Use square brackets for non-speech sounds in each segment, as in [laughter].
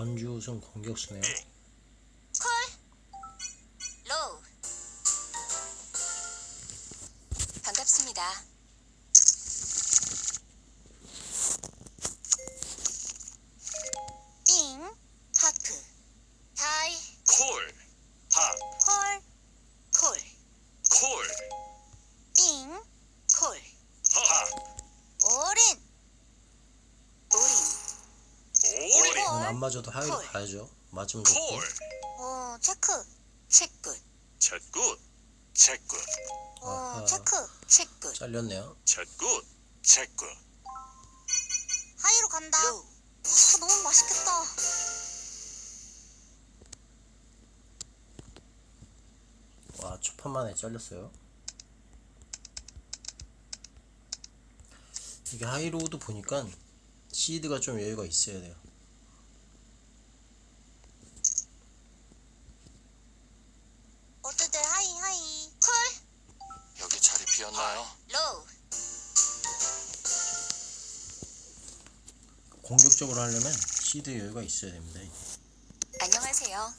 전주 우승 공격수네요. 콜 안 맞아도 하이로 콜. 가야죠. 맞으면 좋고. 콜, 오, 체크, 체크, 챗굿, 챗굿, 오, 아하. 체크, 체크, 잘렸네요. 챗굿, 챗굿. 하이로 간다. 아, 너무 맛있겠다. 와, 첫 판만에 잘렸어요. 이게 하이로우도 보니까 시드가 좀 여유가 있어야 돼요. 공격적으로 하려면 시드 여유가 있어야 됩니다. 안녕하세요.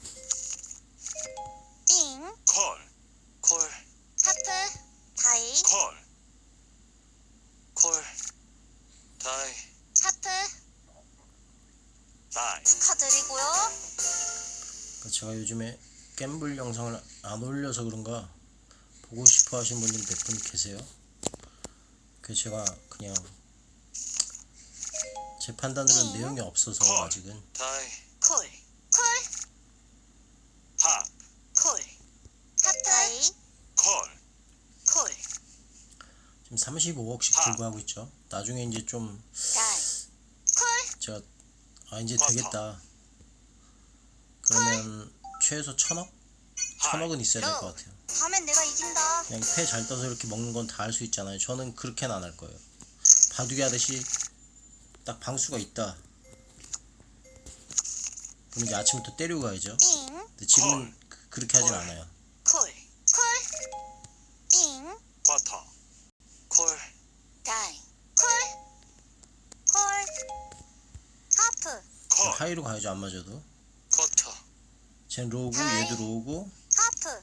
띵, 콜, 콜, 하프, 다이, 콜, 콜, 다이, 하프, 다이. 축하드리고요. 그러니까 제가 요즘에 갬블 영상을 안 올려서 그런가 보고 싶어 하시는 분들이 몇 분 계세요. 그래서 제가 그냥 제 판단으로는 내용이 없어서 아직은 다이, 콜, 콜, 팝, 콜, 다이, 콜, 콜, 지금 35억씩 하. 들고 하고 있죠. 나중에 이제 좀 다이, 콜, 제가 아 이제 쿼터. 되겠다. 그러면 최소 천억? 천억은 있어야 될 것 같아요. 다음엔 내가 이긴다. 그냥 패 잘 떠서 이렇게 먹는 건 다 할 수 있잖아요. 저는 그렇게는 안 할 거예요. 바둑이 하듯이 딱 방수가 있다. 그럼 이제 아침부터 때리고 가야죠. 띵, 근데 지금은 그- 그렇게 하진 콜. 않아요. 콜, 콜, 띵, 쿼터, 콜, 다이, 콜, 콜, 하프, 콜, 하이로 가야죠. 안 맞아도. 쿼터, 쟤는 로우고. 얘도 로우고 하프,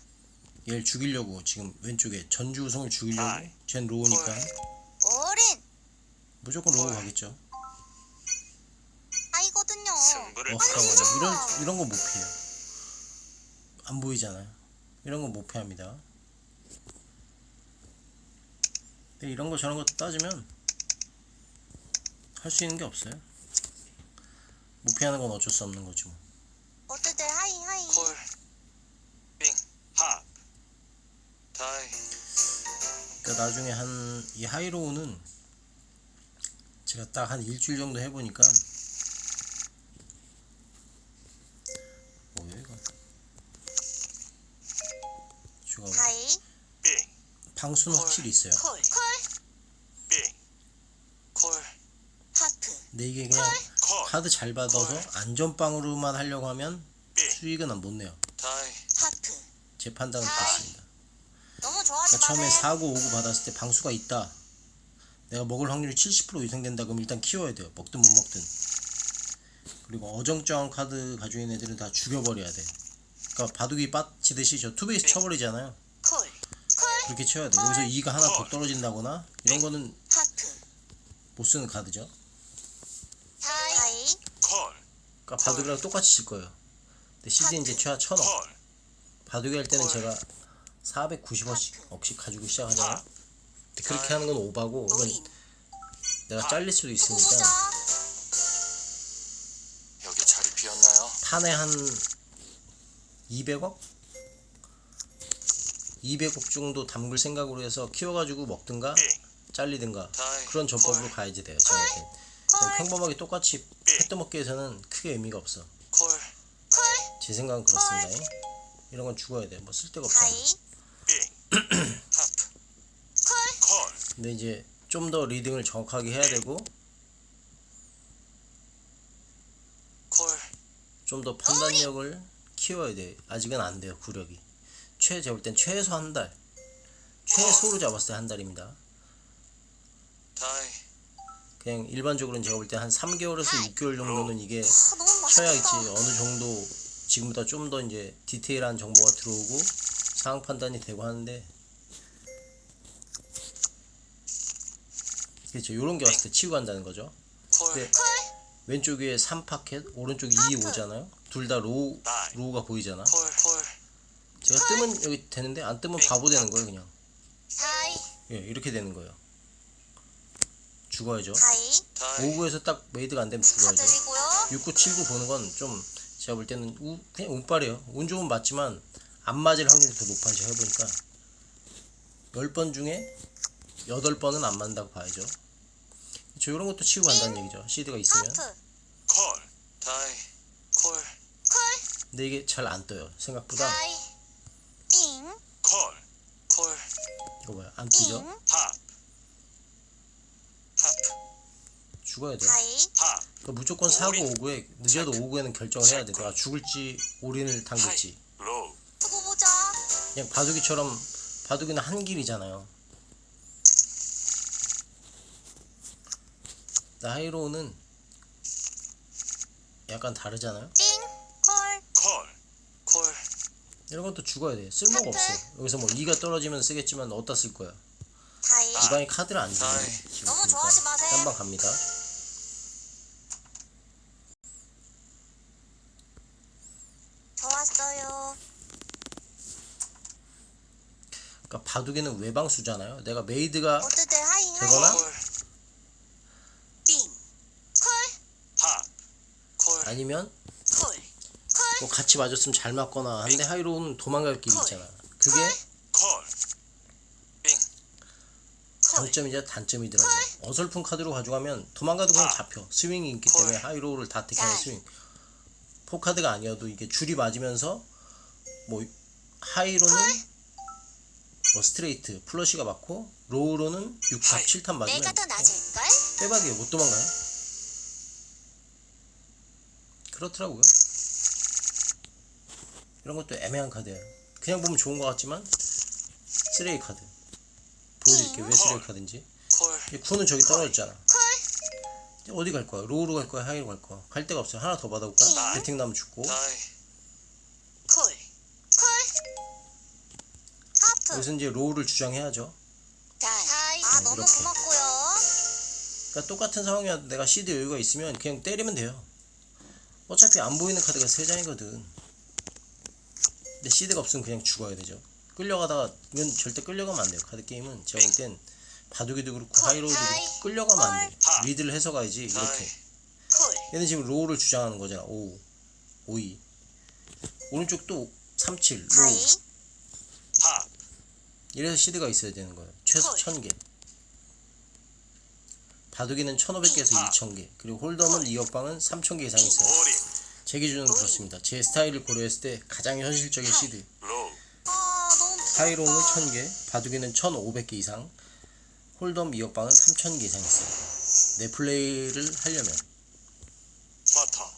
얘를 죽이려고 지금 왼쪽에 전주 우승을 죽이려고. 쟤는 로우니까 콜. 올인, 무조건 로우 콜. 가겠죠. 잠깐만요. 이런 이런 건못 피해요. 안 보이잖아요. 이런 건못 피합니다. 근데 이런 거 저런 거 따지면 할 수 있는 게 없어요. 못 피하는 건 어쩔 수 없는 거죠. 뭐. 어때들 하이 하이. 콜, 빙, 팝, 다이, 그러니까 나중에 한 이 하이로우는 제가 딱 한 일주일 정도 해보니까 뭐예요 이거? 주가 다이, 빙, 방수는 콜. 확실히 있어요. 콜, 콜, 빙, 콜, 하프, 근데 이게 그냥 콜, 카드 잘 받아서 콜. 안전빵으로만 하려고 하면 빙, 수익은 안 못 내요. 다이, 하프. 제 판단은. 그렇습니다. 너무 좋아하지 그러니까 처음에 마세요. 4고 5고 받았을 때 방수가 있다. 내가 먹을 확률이 70% 이상 된다 그럼 일단 키워야 돼요. 먹든 못 먹든. 그리고 어정쩡한 카드 가지고 있는 애들은 다 죽여버려야 돼. 그러니까 바둑이 빠치듯이 저 투베이스 쳐버리잖아요. 콜, 콜, 그렇게 쳐야 돼. 여기서 2가 하나 더 떨어진다거나 이런 거는 하프, 못 쓰는 카드죠. 다이, 그러니까 바둑이랑 똑같이 칠 거예요. 근데 시즌 이제 최하 1000원. 콜, 바둑이 할 때는 콜. 제가 490원씩 억씩 가지고 시작하잖아요. 팝, 근데 그렇게 아이. 하는 건 오바고 이건. 내가 팝. 잘릴 수도. 있으니까 여기 자리 비었나요? 탄에 한 200억? 200억 정도 담글 생각으로 해서 키워가지고 먹든가 빙, 잘리든가 다이, 그런 전법으로 콜, 가야지 돼요. 그냥 평범하게 똑같이 빙, 해떠먹기 위해서는 크게 의미가 없어. 제 생각은 그렇습니다. 이런 건 죽어야 돼. 뭐 쓸데가 콜, 콜, [clears throat] 근데 이제 좀 더 리딩을 정확하게 해야 되고 콜, 좀더 판단력을 키워야 돼. 아직은 안 돼요. 구력이. 최 제가 볼땐 최소 한 달. 최소로 잡았을 때한 달입니다. 그냥 일반적으로는 제가 볼 때 한 3개월에서 6개월 정도는 이게 아, 너무 쉬어야 있지 맛있겠다. 어느 정도 지금보다 좀 더 이제 디테일한 정보가 들어오고 상황 판단이 되고 하는데 그렇죠 요런 게 왔을 때 치고 간다는 거죠 콜. 네. 왼쪽 위에 3파켓 오른쪽 2 오잖아요 둘 다 로우. 로우가 보이잖아 콜. 콜. 제가 뜨면 여기 되는데 안 뜨면 바보 되는 거예요 그냥 다이, 예 이렇게 되는 거예요 죽어야죠 다이, 다이. 5구에서 딱 메이드가 안 되면 죽어야죠 축하드리고요. 6979 보는 건 좀 제가 볼 때는 우, 그냥 운빨이에요. 운 좋으면 맞지만 안 맞을 확률이 더 높아져 해보니까 10번 중에 8번은 안 맞는다고 봐야죠. 저 이런 것도 치고 간다는 얘기죠. CD가 있으면. 하프, 콜. 다이. 콜. 콜, 근데 이게 잘 안 떠요. 생각보다. 다이, 빙, 콜. 콜. 이거 봐요. 안 빙, 뜨죠. 팝. 하프. 죽어야 돼. 다이, 팝. 그러니까 무조건 사고 5구에 늦어도 5구에는 결정을 해야 돼. 내가 죽을지 올인을 당길지. 로우. 두고 보자. 그냥 바둑이처럼 바둑이는 한 길이잖아요. 나이로우는 약간 다르잖아요. 빙, 콜, 콜. 콜. 이런 것도 죽어야 돼. 쓸모가. 없어. 여기서 뭐 2가 떨어지면 쓰겠지만 어디다 쓸 거야. 다이. 아. 이방에 카드를 안 주네. 아이. 지금 너무. 좋아하지 마세요. 딴방 갑니다. 좋았어요. 그러니까 바둑에는 외방수잖아요. 내가 메이드가 모두들 하이, 하이. 되거나? 콜. 빙, 콜, 팝. 콜. 아니면 뭐 같이 맞았으면 잘 맞거나 한데 하이로우는 도망갈 길이 콜. 있잖아. 그게. 장점이자 단점이더라고. 어설픈 카드로 가져가면 도망가도 그냥 아. 잡혀. 스윙이 있기 콜. 때문에 하이로우를 다 택하는 다이. 스윙. 포카드가 아니어도 이게 줄이 맞으면서 뭐 하이로는 뭐 스트레이트, 플러시가 맞고 로우로는 6탑, 하이. 7탑 맞으면 내가 더 낮을걸? 빼박이에요. 못 도망가요. 그렇더라고요. 이런 것도 애매한 카드예요. 그냥 보면 좋은 것 같지만 쓰레기 카드. 보여드릴게요. 왜 쓰레기 카드인지. 구는 저기 떨어졌잖아. 어디 갈 거야? 로우로 갈 거야? 하이로 갈 거야? 갈 데가 없어요. 하나 더 받아볼까? 아. 배팅 나면 죽고. 다이. 콜, 콜, 하프, 여기서 이제 로우를 주장해야죠. 다이. 다이. 아, 네, 너무. 고맙고요. 그러니까 똑같은 상황이어도 내가 시드 여유가 있으면 그냥 때리면 돼요. 어차피 안 보이는 카드가 세 장이거든. 근데 시드가 없으면 그냥 죽어야 되죠. 끌려가다가 이건 절대 끌려가면 안 돼요. 카드 게임은 제가 볼 땐 바둑이도 그렇고 하이로우도 그렇고 끌려가면 안 돼. 리드를 해서 가야지. 이렇게. 콜, 얘는 지금 로우를 주장하는 거잖아. 5, 5, 2. 오른쪽 또 3, 7, 로우. 이래서 시드가 있어야 되는 거예요. 최소 콜. 1000개. 바둑이는 1500개에서 아. 2000개. 그리고 홀덤은 2억방은 3000개 이상 있어요. 제 기준은. 그렇습니다. 제 스타일을 고려했을 때 가장 현실적인 시드. 하이로우는 1000개, 바둑이는 1500개 이상, 홀덤 2억방은 3000개 이상 있어요. 내 플레이를 하려면. 버터.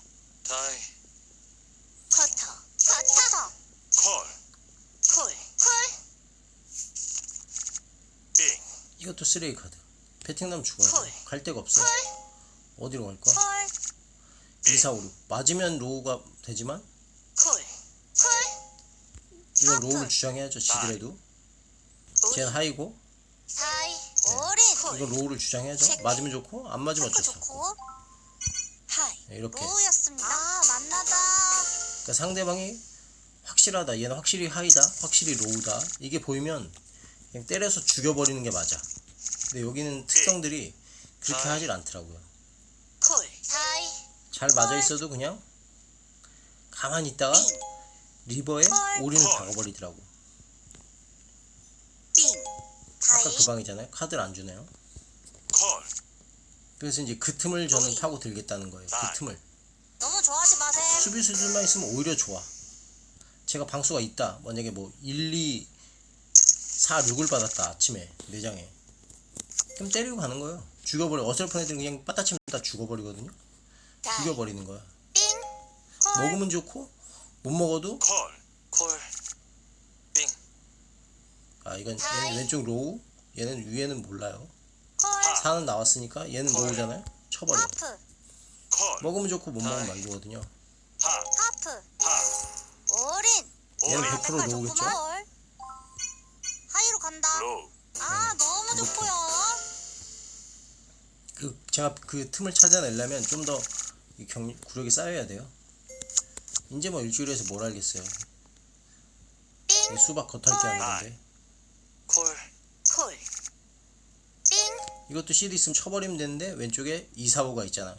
다이. 커터, 커터, 콜. 콜, 콜, 빙. 이것도 쓰레기 카드. 나면 죽어야 콜. 돼. 갈 데가 없어. 어디로 갈 거야? 콜, 2, 4, 5, 6. 맞으면 로우가 되지만, 이건. 로우를 주장해야죠. 지더라도. 쟤는 하이고, 다이. 오린. 콜, 이건 로우를 주장해야죠. 맞으면 좋고, 안 맞으면 어쩔 수 없고. 네, 이렇게. 아. 그러니까 상대방이 확실하다. 얘는 확실히 하이다. 확실히 로우다. 이게 보이면 그냥 때려서 죽여버리는 게 맞아. 근데 여기는 특성들이 그렇게 아. 하질 않더라고요. 콜, 다이. 잘 맞아 있어도 그냥 가만히 있다가 빙, 리버에 콜. 박아버리더라고. 빙. 아까. 그 방이잖아요. 카드를 안 주네요. 콜. 그래서 이제 그 틈을 저는. 파고 들겠다는 거예요. 그 아. 틈을. 너무 좋아하지 마세요. 수비수들만 있으면 오히려 좋아. 제가 방수가 있다. 만약에 뭐 1, 2, 4, 6을 받았다. 아침에 내장에. 그럼 때리고 가는 거예요. 죽여버려. 어설픈 애들은 그냥 빠따치면 다 죽어버리거든요. 죽여버리는 거야. 빙. 콜. 먹으면 좋고 못 먹어도 콜. 콜. 아 이건. 얘는 왼쪽 로우 얘는 위에는 몰라요. 4는 나왔으니까 얘는 콜. 로우잖아요. 쳐버려. 하프 콜. 먹으면 좋고 못 먹으면. 말고거든요. 하. 하프 하. 올인 얘는 올인. 100% 로우겠죠? 하이로 간다 로우. 아 너무. 좋고요 그 제가 그 틈을 찾아내려면 좀더 구력이 쌓여야 돼요. 이제 뭐 일주일에서 뭘 알겠어요. 삥 수박 겉핥기 하는 건데. 콜. 콜. 삥 이것도 CD 있으면 쳐버리면 되는데 왼쪽에 2, 4, 5가 있잖아.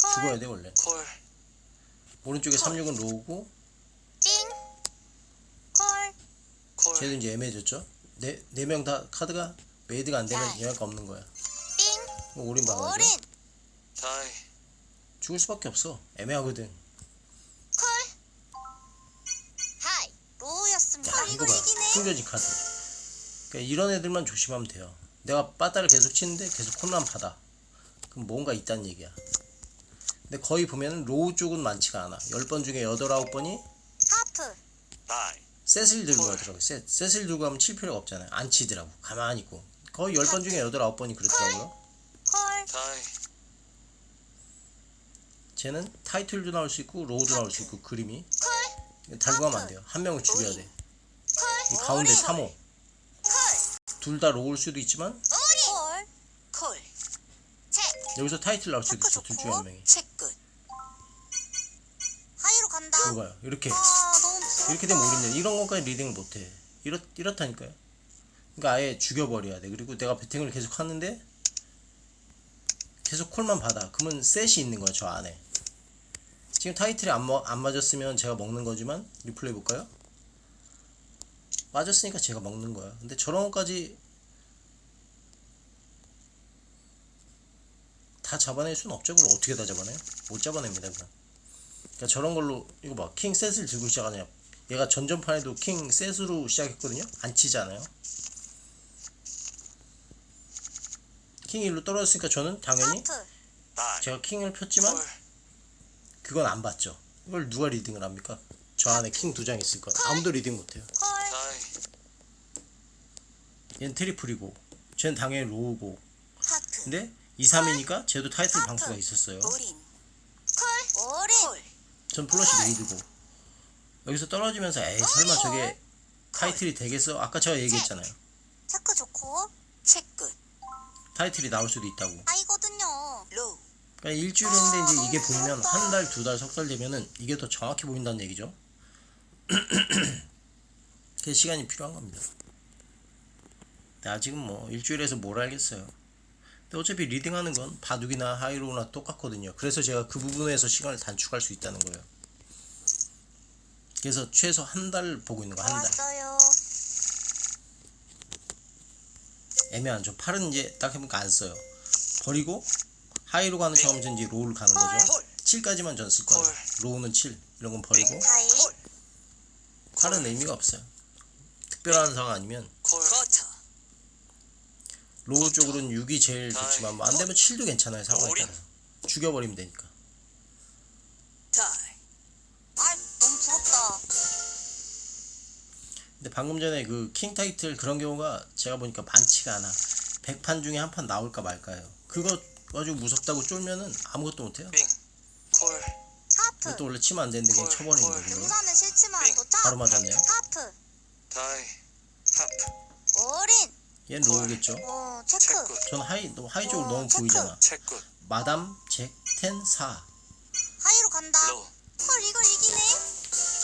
콜. 죽어야 돼 원래. 콜. 오른쪽에 콜. 3, 6은 로우고 콜. 쟤도 이제 애매해졌죠. 네 네 명 다 카드가 메이드가 안 되면. 영향가 없는 거야. 삥 그럼 올인 막아야죠. 올인 다이. 죽을 수밖에 없어. 애매하거든. 콜. 하이 로우였습니다 야 이거 봐. 숨겨진 카드. 그러니까 이런 애들만 조심하면 돼요. 내가 빠따를 계속 치는데 계속 콜만 받아. 그럼 뭔가 있다는 얘기야. 근데 거의 보면 로우 쪽은 많지가 않아. 10번 중에 8, 9번이 하프 다이. 셋을 들고 콜. 가더라고요. 셋. 셋을 들고 가면 칠 필요가 없잖아요. 안 치더라고. 가만히 있고. 거의 10번 중에 8, 9번이 그렇더라고요. 콜 다이. 쟤는 타이틀도 나올 수 있고 로우도 나올 수 있고 그림이 콜. 달고 가면 안 돼요. 한 명을 죽여야 돼. 이 콜. 가운데 올인. 3호. 콜. 둘다 로우일 수도 있지만 콜. 콜. 책. 여기서 타이틀 나올 수도 체크 있어. 둘 중에 한 명이. 체크. 하이로 간다. 이거 봐요. 이렇게. 아 너무. 이렇게 되면 우리는 이런 것까지 리딩을 못해. 이렇, 이렇다니까요. 그러니까 아예 죽여버려야 돼. 그리고 내가 배팅을 계속 하는데 계속 콜만 받아. 그러면 셋이 있는 거야 저 안에. 지금 타이틀이 안, 먹, 안 맞았으면 제가 먹는 거지만 리플레이 볼까요? 맞았으니까 제가 먹는 거야. 근데 저런 것까지 다 잡아낼 수는 없죠. 그럼 어떻게 다 잡아내요? 못 잡아냅니다. 그냥. 그러니까 저런 걸로 이거 봐. 킹 셋을 들고 시작하냐. 얘가 전전판에도 킹 셋으로 시작했거든요. 안 치잖아요. 킹 1로 떨어졌으니까 저는 당연히 하프. 다이. 제가 킹을 폈지만 콜. 그건 안 봤죠. 이걸 누가 리딩을 합니까? 저 안에 킹 두 장 있을 거야. 아무도 리딩 못해요. 콜. 얘는 트리플이고, 쟤는 당연히 로우고. 근데 2, 3이니까 쟤도 타이틀 방수가 있었어요. 올인. 콜. 올인. 전 플러시 메이드고. 여기서 떨어지면서 에이 설마 저게 타이틀이 되겠어? 아까 제가 얘기했잖아요. 체크 좋고. 체크. 타이틀이 나올 수도 있다고. 아이거든요. 로우. 그러니까 일주일 했는데 이제 이게 보이면 한 달, 두 달, 석 달 되면은 이게 더 정확히 보인다는 얘기죠. [clears throat] 그 시간이 필요한 겁니다. 근데 아직은 뭐 일주일에서 뭘 알겠어요. 근데 어차피 리딩하는 건 바둑이나 하이로우나 똑같거든요. 그래서 제가 그 부분에서 시간을 단축할 수 있다는 거예요. 그래서 최소 한 달 보고 있는 거 한 달. 왔어요. 애매하죠. 팔은 이제 딱 해보니까 안 써요. 버리고 하이로 가는 척하면서 이제 로우를 가는 거죠. 콜. 7까지만 전 쓸 거예요. 로우는 7. 이런 건 버리고. 콜. 팔은 의미가 없어요. 특별한 상황 아니면 콜. 커터. 로우 쪽으로는 6이 제일 좋지만 뭐 안 되면 7도 괜찮아요. 상황에. 따라서. 죽여버리면 되니까. 근데 방금 전에 그 킹 타이틀 그런 경우가 제가 보니까 많지가 않아. 100판 중에 한 판 나올까 말까요. 그거 가지고 무섭다고 쫄면은 아무것도 못해요. 빙. 콜. 하프. 이것도 원래 치면 안 되는데 그냥 콜, 쳐버리는 콜. 거예요. 용사는 싫지만 빙. 도착. 바로 맞았네요. 하프. 다이. 하프. 올인. 얘는 로우겠죠. 오 체크. 체크. 저는 하이, 너무 하이 쪽으로 어, 너무 체크. 보이잖아. 체크. 마담, 잭, 텐, 사. 하이로 간다. 로우. 헐 이걸 이기네.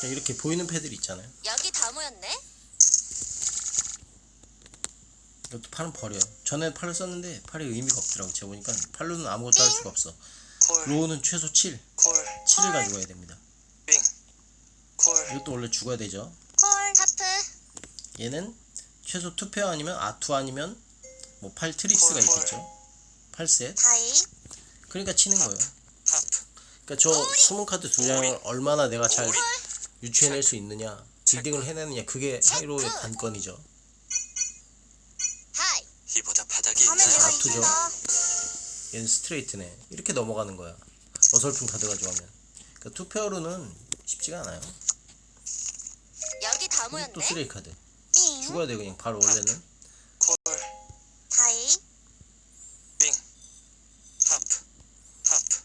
그냥 이렇게 보이는 패들이 있잖아요. 여기 다 모였네. 이것도 팔은 버려요. 전에 팔을 썼는데 팔이 의미가 없더라고. 제가 보니까 팔로는 아무것도 할 수가 없어. 콜. 로우는 최소 7. 콜. 7을 가져가야 됩니다. 빙. 콜. 이것도 원래 죽어야 되죠. 콜. 하프. 얘는 최소 투페어 아니면 아투 아니면 뭐 팔 트릭스가 콜, 콜. 있겠죠. 8셋. 다이. 그러니까 치는 거예요. 하프. 그러니까 저 숨은 카드 두 장을 얼마나 내가 잘 올인. 유추해낼 수 있느냐 빌딩을 해내느냐 그게 하이로의 관건이죠. 이보다 바닥이 아프죠? 얘는 스트레이트네. 이렇게 넘어가는 거야. 어설픈 카드가 좋아하면. 그러니까 투페어로는 쉽지가 않아요. 여기 다 모였네. 또 쓰레기 카드. 띵. 죽어야 돼 그냥. 바로 원래는. 콜. 타이. 빙. 하프. 하프.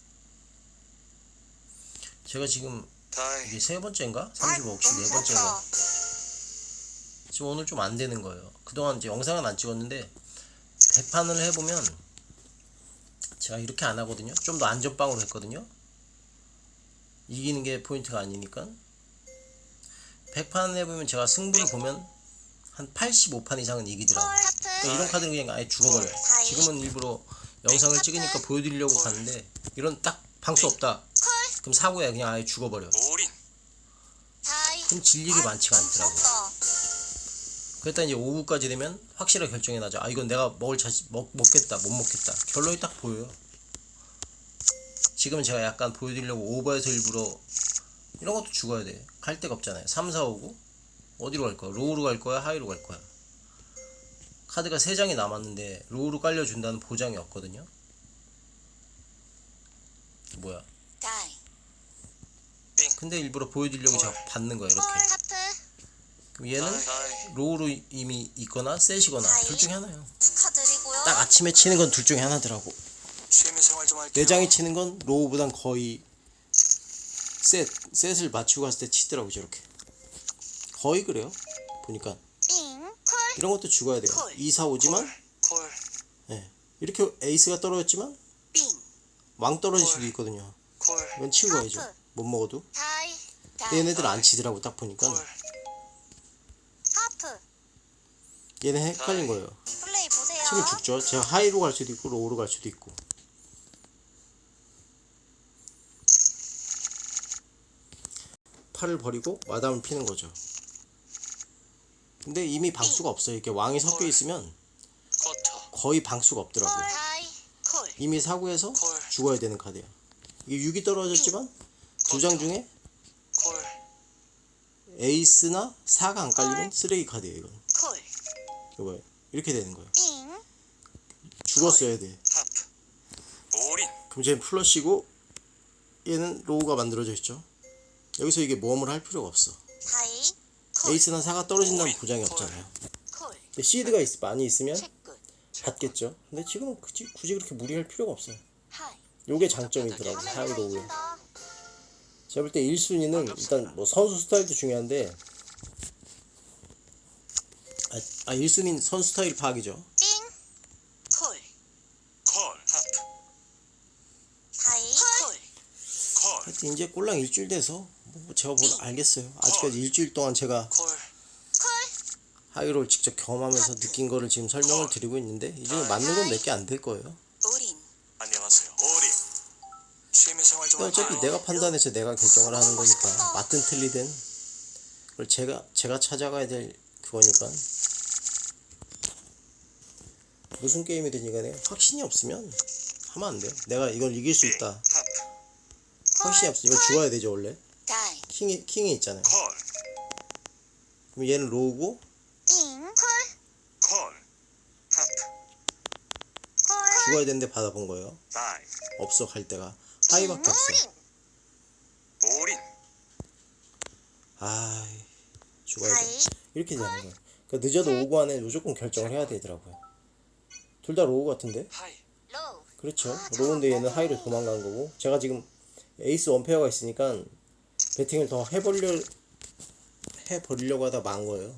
제가 지금 이 이게 세 번째인가? 35 혹시 네 번째인가? 지금 오늘 좀 안 되는 거예요. 그동안 이제 영상은 안 찍었는데 백판을 해보면 제가 이렇게 안 하거든요. 좀 더 안전빵으로 했거든요. 이기는 게 포인트가 아니니까. 백판 해보면 제가 승부를 보면 한 85판 이상은 이기더라고. 콜 하프 그러니까 이런 카드는 그냥 아예 죽어버려요. 지금은 일부러 영상을 찍으니까 보여드리려고 가는데 이런 딱 방수 없다. 콜 그럼 사고야 그냥 아예 죽어버려. 올인 다이 그럼 질 일이 많지가 않더라고. 그랬다 이제 오후까지 되면 확실하게 결정해 나죠. 아 이건 내가 먹을 자신 먹 먹겠다 못 먹겠다. 결론이 딱 보여요. 지금 제가 약간 보여드리려고 오버해서 일부러 이런 것도 죽어야 돼. 갈 데가 없잖아요. 3, 4, 5고 어디로 갈 거야? 로우로 갈 거야? 하이로 갈 거야? 카드가 3장이 남았는데 로우로 깔려준다는 보장이 없거든요. 뭐야? 근데 일부러 보여드리려고 자꾸 받는 거야 콜 이렇게. 그럼 얘는 다이 다이 로우로 이미 있거나 셋이거나 둘 중에 하나예요. 축하드리고요 딱 아침에 치는 건 둘 중에 하나더라고. 취미생활 좀 할게요 내장이 치는 건 로우보단 거의 셋 셋을 맞추고 갔을 때 치더라고 저렇게. 거의 그래요. 보니까 빙 콜 이런 것도 죽어야 돼요. 콜. 2, 4, 5지만 콜 예. 이렇게 에이스가 떨어졌지만 빙 왕 떨어질 콜. 수도 있거든요. 콜 이건 치고 가야죠. 하프. 못 먹어도. 얘네들 안 치더라고 딱 보니까. 얘네 헷갈린 거예요. 치면 죽죠. 제가 하이로 갈 수도 있고 로우로 갈 수도 있고. 팔을 버리고 마담을 피는 거죠. 근데 이미 방수가 없어요. 이렇게 왕이 섞여 있으면 거의 방수가 없더라고요. 이미 사고해서 콜. 죽어야 되는 카드야. 이게 6이 떨어졌지만 두 장 중에 콜 에이스나 4가 안 깔리면 쓰레기 카드예요. 이건. 콜 이거 봐요. 이렇게 되는 거예요. 빙 죽었어야 돼. 올인 그럼 쟤는 플러시고 얘는 로우가 만들어져 있죠. 여기서 이게 모험을 할 필요가 없어. 다이 콜 에이스나 4가 떨어진다는 보장이 없잖아요. 콜 근데 시드가 있, 많이 있으면 체크 받겠죠. 근데 지금은 굳이, 굳이 그렇게 무리할 필요가 없어요. 하이 요게 장점이더라고요. 화면 하이 로우에. 제가 볼 때 1순위는 일단 뭐 선수 스타일도 중요한데 아, 아 1순위는 선수 스타일 파악이죠. 빙콜. 콜 하프. 다이 콜 콜. 하여튼 이제 꼴랑 일주일 돼서 뭐 제가 뭘 알겠어요. 아직까지 일주일 동안 제가 콜. 하이로를 직접 경험하면서 느낀 거를 지금 설명을 드리고 있는데 이제 맞는 건 몇 개 안 될 거예요. 우린 안녕하세요 근데 어차피 내가 판단해서 내가 결정을 하는 거니까 맞든 틀리든 그걸 제가 제가 찾아가야 될 그거니까 무슨 게임이든 간에 확신이 없으면 하면 안 돼요. 내가 이걸 이길 수 있다. 확신이 없어. 이거 죽어야 되죠 원래. 킹이 킹이 있잖아요. 콜 그럼 얘는 로우고 죽어야 되는데 받아본 거예요. 없어 갈 데가 하이밖에 없어. 올인 아 죽어야 돼. 이렇게 되는 거예요. 그러니까 늦어도 오고 안에 무조건 결정을 해야 되더라고요. 둘 다 로우 같은데? 하이 로우 그렇죠. 로우인데 얘는 하이로 도망간 거고 제가 지금 에이스 원페어가 있으니까 배팅을 더 해버려 해버리려고 하다 망 거예요.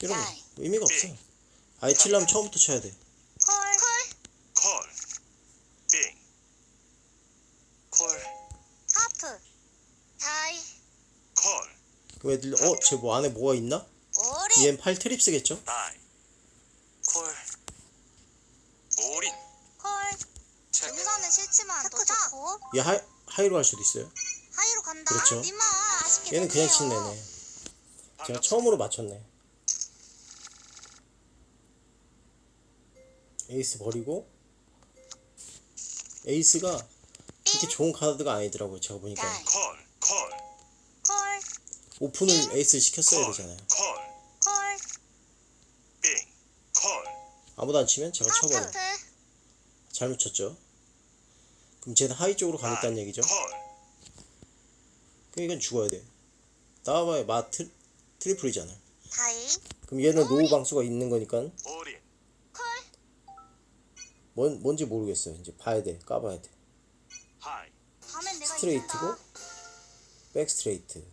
이런 거 의미가 없어. 아예 칠려면 처음부터 쳐야 돼. 콜콜 콜 빙. 콜 하프 다이 콜그 애들 어쟤 뭐 안에 뭐가 있나? 우린 얘는 팔 트립 쓰겠죠? 다이 콜 올인 콜 체크 등산은 싫지만 또 좋고 얘 하이 하이로 할 수도 있어요. 하이로 간다 그렇죠. 니마 아쉽게 얘는 그냥 됐네요. 친내네. 제가 처음으로 맞췄네. 에이스 버리고 에이스가 그렇게 좋은 카드가 아니더라고요. 제가 보니까 다이 콜 콜, 콜 오픈을 에이스를 시켰어야 콜, 되잖아요. 콜, 콜 빙, 콜, 아무도 안 치면 제가 쳐버려. 잘못 쳤죠. 그럼 쟤는 하이 쪽으로 가겠다는 얘기죠. 콜, 그럼 이건 죽어야 돼. 나와봐야 마 트, 트리플이잖아. 다이 그럼 얘는 로우 방수가 있는 거니까 뭔 뭔지 모르겠어요. 이제 봐야 돼. 까봐야 돼. 하이 스트레이트고 이긴다. 백 스트레이트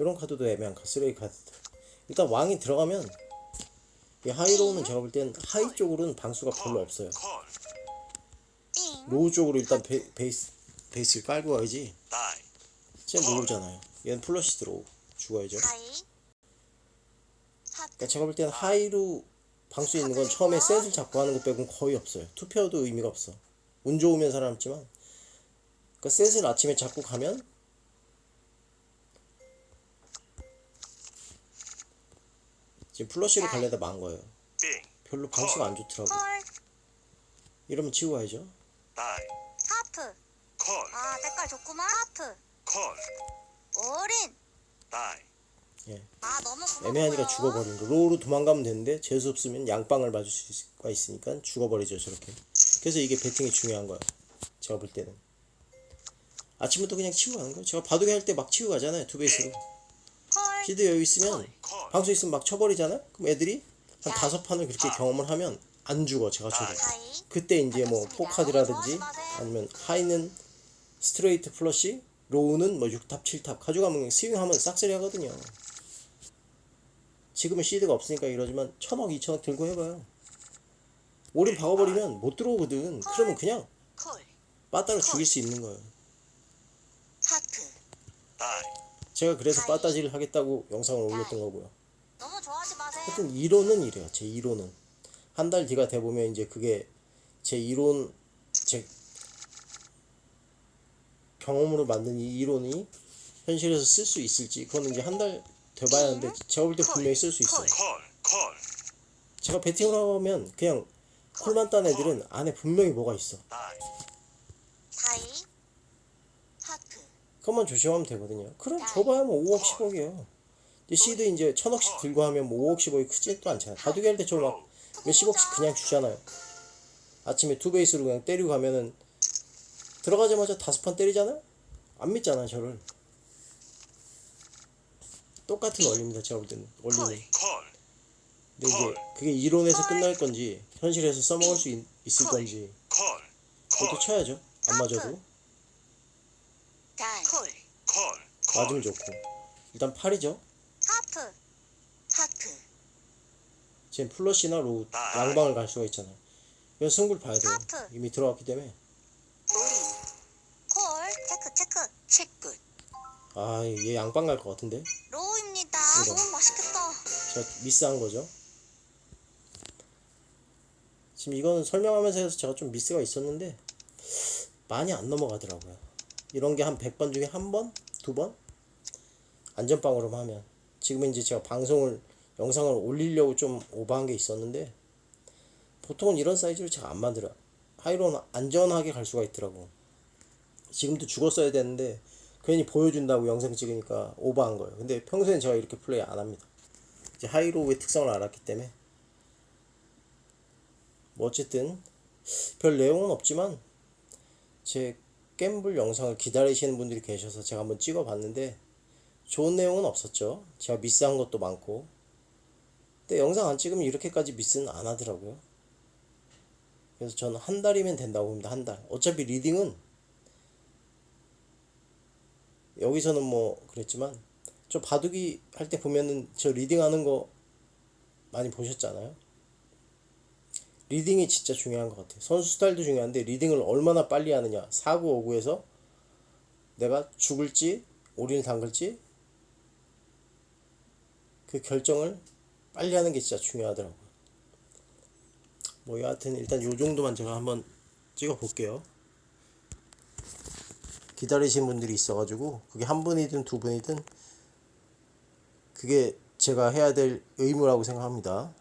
이런 카드도 애매한 카 쓰레기 카드 일단 왕이 들어가면 이 하이로우는 제가 볼 땐 하이 쪽으로는 방수가 별로 없어요. 로우 쪽으로 일단 베, 베이스 베이스를 깔고 가야지 쟤 로우잖아요 얘는 플러시 들어오고 죽어야죠. 그러니까 제가 볼 때는 하이로 방수 있는 건 처음에 셋을 잡고 하는 것 빼고는 거의 없어요. 투표도 의미가 없어. 운 좋으면 살아남지만 그러니까 셋을 아침에 잡고 가면 지금 플러시로 갈래다 만 거예요. 빙 별로 방수가 안 좋더라고. 콜. 이러면. 다이 하프. 콜아 색깔 좋구만. 하프. 콜 올인. 다이 예. 아 너무. 애매하니까 죽어버린 거. 로우로 도망가면 되는데 재수 없으면 양빵을 맞을 수가 있으니까 죽어버리죠 저렇게. 그래서 이게 배팅이 중요한 거야. 제가 볼 때는. 아침부터 그냥 치고 가는 거야. 제가 바둑이 할때 막 치고 가잖아요. 투 베이스로. 콜. 시드 여유 있으면 콜 방수 있으면 막 쳐버리잖아요. 그럼 애들이 한 야. 다섯 판을 그렇게 경험을 하면 안 죽어 제가 쳐도. 그때 이제 뭐. 포카드라든지. 아니면 하이는 스트레이트 플러시 로우는 뭐 6탑 7탑 가져가면 그냥 스윙하면 싹쓸이 하거든요 지금은 시드가 없으니까 이러지만 천억 이천억 들고 해봐요 올인 박아버리면 못 들어오거든 그러면 그냥 콜. 빠따로 죽일 수 있는 거예요 하트. 제가 그래서 빠따지를 하겠다고 영상을 올렸던 거고요 너무 좋아하지 마세요. 하여튼 이론은 이래요. 제 이론은 한 달 뒤가 돼 보면 이제 그게 제 이론 제 경험으로 만든 이 이론이 현실에서 쓸 수 있을지 그거는 이제 한 달 돼봐야 하는데 제가 볼 때 분명히 쓸 수 있어요. 제가 배팅을 하면 그냥 콜만 딴 애들은 안에 분명히 뭐가 있어. 다이. 그것만 조심하면 되거든요. 그럼 줘봐야 뭐 5억 10억이에요. 이제 시드 이제 천억씩 들고 하면 뭐 5억 10억이 크지도 않잖아요. 바둑이 할 때 저 막 몇십억씩 그냥 주잖아요. 아침에 투베이스로 그냥 때리고 가면은 들어가자마자 다섯 판 때리잖아요? 안 믿잖아 저를. 똑같은 원리입니다. 제가 볼 때는 원리는. 콜 근데 이제 그게 이론에서 끝날 건지 현실에서 써먹을 수 있, 있을 건지 콜 그것도 콜 쳐야죠. 안 맞아도 다이. 콜. 콜 맞으면 좋고. 일단 8이죠. 하프. 하트. 지금 플러시나 로우 양방을 갈 수가 있잖아요. 이건 승부를 봐야 돼요. 하프. 이미 들어갔기 때문에. 올인. 콜. 체크 체크. 체크. 아, 얘 양방 갈 것 같은데? 로우입니다. 이거. 너무 맛있겠다. 제가 미스한 거죠. 지금 이거는 설명하면서 해서 제가 좀 미스가 있었는데 많이 안 넘어가더라고요. 이런 게 한 100번 중에 한 번? 두 번? 안전빵으로만 하면 지금은 이제 제가 방송을 영상을 올리려고 좀 오버한 게 있었는데 보통은 이런 사이즈로 제가 안 만들어요. 하이로는 안전하게 갈 수가 있더라고. 지금도 죽었어야 되는데 괜히 보여준다고 영상 찍으니까 오버한 거예요. 근데 평소엔 제가 이렇게 플레이 안 합니다. 이제 하이로우의 특성을 알았기 때문에 뭐 어쨌든 별 내용은 없지만 제 겜블 영상을 기다리시는 분들이 계셔서 제가 한번 찍어봤는데 좋은 내용은 없었죠. 제가 미스한 것도 많고 근데 영상 안 찍으면 이렇게까지 미스는 안 하더라고요. 그래서 저는 한 달이면 된다고 봅니다. 한 달. 어차피 리딩은 여기서는 뭐 그랬지만 저 바둑이 할 때 보면은 저 리딩 하는 거 많이 보셨잖아요. 리딩이 진짜 중요한 것 같아요. 선수 스타일도 중요한데 리딩을 얼마나 빨리 하느냐. 사구 오구에서 내가 죽을지 올인을 담글지 그 결정을 빨리 하는 게 진짜 중요하더라고요. 뭐 여하튼 일단 요 정도만 제가 한번 찍어 볼게요. 기다리신 분들이 있어가지고 그게 한 분이든 두 분이든 그게 제가 해야 될 의무라고 생각합니다.